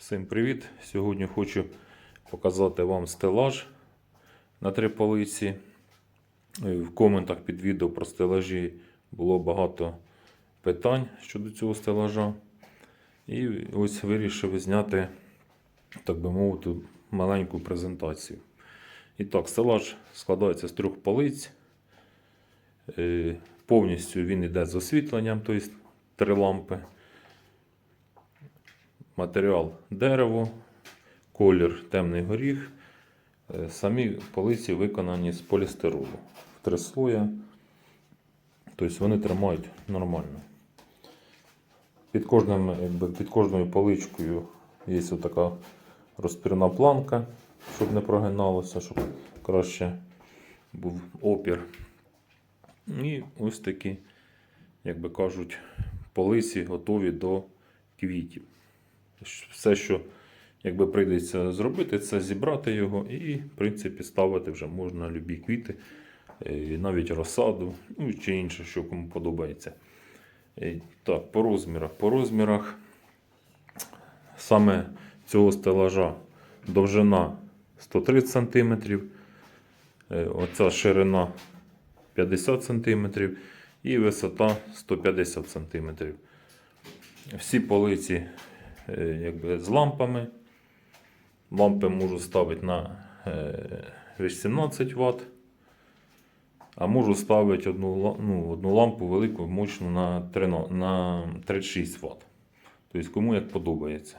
Всім привіт! Сьогодні хочу показати вам стелаж на три полиці. В коментах під відео про стелажі було багато питань щодо цього стелажа. І ось вирішив зняти, так би мовити, маленьку презентацію. І так, стелаж складається з трьох полиць. Е, Повністю він йде з освітленням, тобто три лампи. Матеріал дерево, колір темний горіх. Е, Самі полиці виконані з полістиролу в три слоя. Тобто вони тримають нормально. Під, кожним, під кожною поличкою є така розпірна планка, щоб не прогиналося, щоб краще був опір. І ось такі, як би кажуть, полиці готові до квітів. Все, що якби прийдеться зробити, це зібрати його і, в принципі, ставити вже можна любі квіти, е, навіть розсаду, ну чи інше, що кому подобається. Е, Так, по розмірах. По розмірах саме цього стелажа довжина 130 см, оця ширина 50 см і висота 150 см. Всі полиці е, якби, з лампами. Лампи можу ставити на е, 18 Вт. А можу ставити одну, ну, одну лампу велику, мощну на, 13 на 36 Вт. Тобто кому як подобається.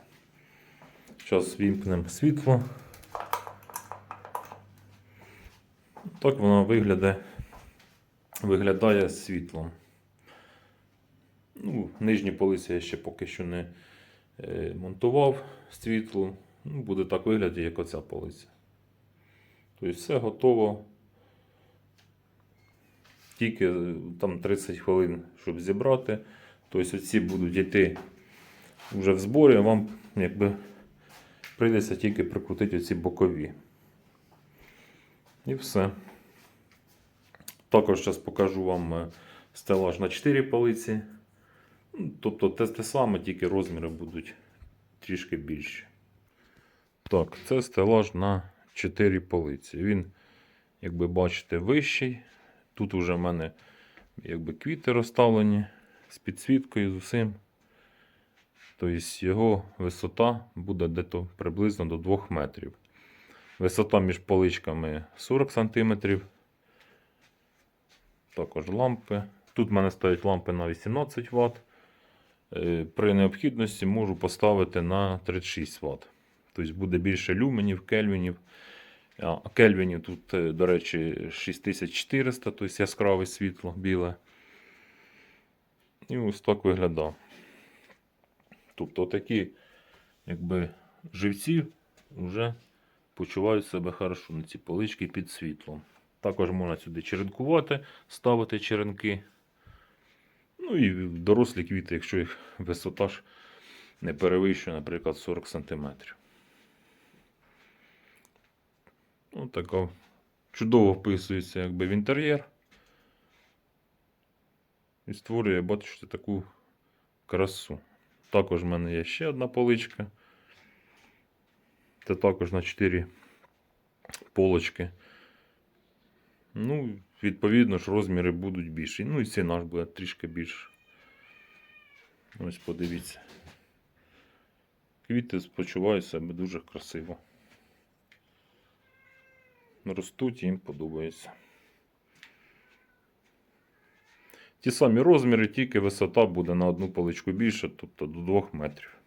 Зараз вімкнемо світло. Так воно виглядає, виглядає з світлом. Ну, нижні полиці я ще поки що не е, монтував світло. Ну, буде так виглядати, як оця полиця. Тобто все готово. Тільки е, там 30 хвилин, щоб зібрати. Тобто оці будуть йти вже в зборі, а вам якби прийдеться тільки прикрутити оці бокові. І все. Також зараз покажу вам е, стелаж на 4 полиці. Тобто те, те саме, тільки розміри будуть трішки більші. Так, це стелаж на 4 полиці. Він, як ви бачите, вищий. Тут вже в мене якби, квіти розставлені з підсвіткою, з усім. Тобто його висота буде дето приблизно до 2 метрів. Висота між поличками 40 см. Також лампи. Тут в мене стоять лампи на 18 Вт. Е, При необхідності можу поставити на 36 Вт. Тобто буде більше люменів, кельвінів. Кельвінів тут, е, до речі, 6400, тобто яскраве світло біле. І ось так виглядає. Тобто такі якби, живці вже почувають себе хорошо на ці полички під світлом. Також можна сюди черенкувати, ставити черенки. Ну і дорослі квіти, якщо їх висота ж не перевищує, наприклад, 40 см. Ну, така чудово вписується якби в інтер'єр. І створює, бачите, таку красу. Також в мене є ще одна поличка. Це також на 4 полочки. Ну, відповідно ж, розміри будуть більші. Ну і ціна ж буде трішки більше. Ось подивіться. Квіти спочувають себе дуже красиво. Ростуть їм подобається. Ті самі розміри, тільки висота буде на одну поличку більше, тобто до 2 метрів.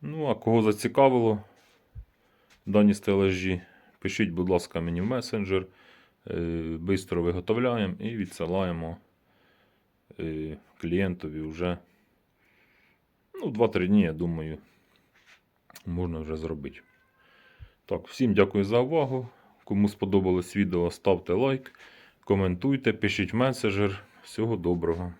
Ну, а кого зацікавило дані стелажі, пишіть, будь ласка, мені в месенджер. Е, Бистро виготовляємо і відсилаємо е, клієнтові вже ну, 2-3 дні, я думаю, можна вже зробити. Так, всім дякую за увагу. Кому сподобалось відео, ставте лайк, коментуйте, пишіть в месенджер. Всього доброго.